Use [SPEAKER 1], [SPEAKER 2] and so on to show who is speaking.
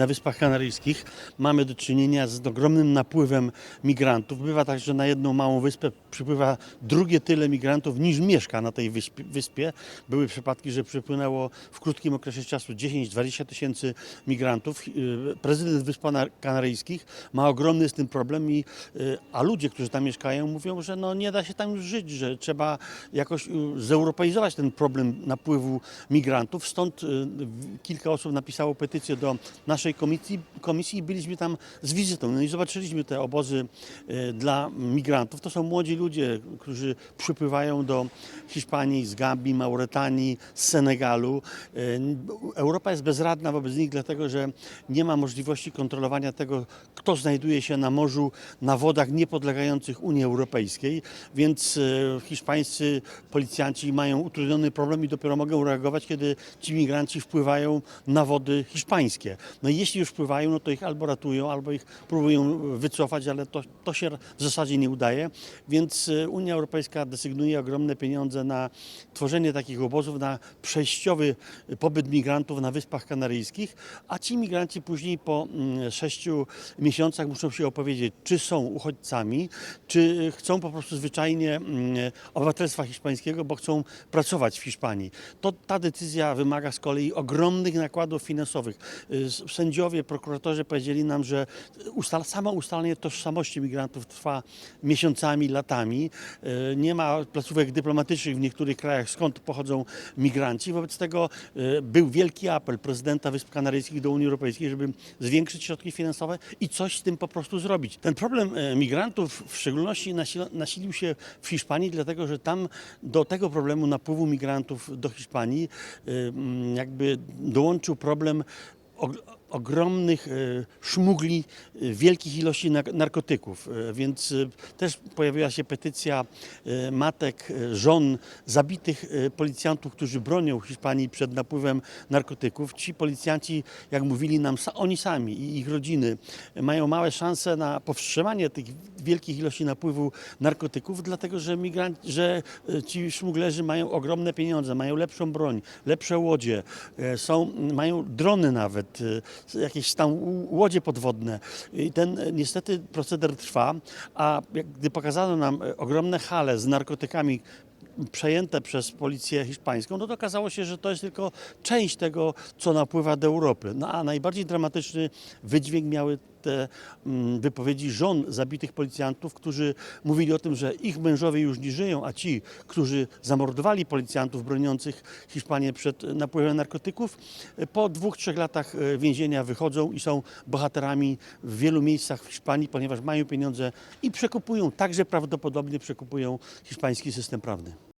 [SPEAKER 1] Na Wyspach Kanaryjskich mamy do czynienia z ogromnym napływem migrantów. Bywa tak, że na jedną małą wyspę przypływa drugie tyle migrantów niż mieszka na tej wyspie. Były przypadki, że przypłynęło w krótkim okresie czasu 10-20 tysięcy migrantów. Yy, Prezydent Wysp Kanaryjskich ma ogromny z tym problem, i, yy, a ludzie, którzy tam mieszkają, mówią, że no nie da się tam już żyć, że trzeba jakoś yy, zeuropeizować ten problem napływu migrantów. Stąd kilka osób napisało petycję do naszej komisji, komisji i byliśmy tam z wizytą. No i zobaczyliśmy te obozy e, dla migrantów. To są młodzi ludzie, którzy przypływają do Hiszpanii, z Gambii, Mauretanii, z Senegalu. E, Europa jest bezradna wobec nich, dlatego że nie ma możliwości kontrolowania tego, kto znajduje się na morzu, na wodach niepodlegających Unii Europejskiej, więc e, hiszpańscy policjanci mają utrudniony problem i dopiero mogą reagować, kiedy ci migranci wpływają na wody hiszpańskie. No i jeśli już wpływają, no to ich albo ratują, albo ich próbują wycofać, ale to, to się w zasadzie nie udaje. Więc e, Unia Europejska desygnuje ogromne pieniądze na tworzenie takich obozów, na przejściowy pobyt migrantów na Wyspach Kanaryjskich, a ci migranci później po mm, sześciu miesiącach muszą się opowiedzieć, czy są uchodźcami, czy chcą po prostu zwyczajnie mm, obywatelstwa hiszpańskiego, bo chcą pracować w Hiszpanii. To ta decyzja wymaga z kolei ogromnych nakładów finansowych. Sędziowie, prokuratorzy powiedzieli nam, że ustal, samo ustalenie tożsamości migrantów trwa miesiącami, latami. Y, Nie ma placówek dyplomatycznych w niektórych krajach, skąd pochodzą migranci. Wobec tego y, był wielki apel prezydenta Wysp Kanaryjskich do Unii Europejskiej, żeby zwiększyć środki finansowe i coś z tym po prostu zrobić. Ten problem e, migrantów w szczególności nasilił się w Hiszpanii, dlatego że tam do tego problemu napływu migrantów do Hiszpanii jakby dołączył problem ogromnych e, szmugli e, wielkich ilości nar- narkotyków. E, Więc też pojawiła się petycja matek, żon zabitych policjantów, którzy bronią Hiszpanii przed napływem narkotyków. Ci policjanci, jak mówili nam, oni sami i ich rodziny mają małe szanse na powstrzymanie tych wielkich ilości napływu narkotyków, dlatego że, migranci, że ci szmuglerzy mają ogromne pieniądze, mają lepszą broń, lepsze łodzie, są, mają drony nawet, jakieś tam łodzie podwodne. I ten e, niestety proceder trwa, a gdy pokazano nam e, ogromne hale z narkotykami, przejęte przez policję hiszpańską, no to okazało się, że to jest tylko część tego, co napływa do Europy. No a najbardziej dramatyczny wydźwięk miały te mm, wypowiedzi żon zabitych policjantów, którzy mówili o tym, że ich mężowie już nie żyją, a ci, którzy zamordowali policjantów broniących Hiszpanię przed napływem narkotyków, po dwóch, trzech latach e, więzienia wychodzą i są bohaterami w wielu miejscach w Hiszpanii, ponieważ mają pieniądze i przekupują, także prawdopodobnie przekupują hiszpański system prawny.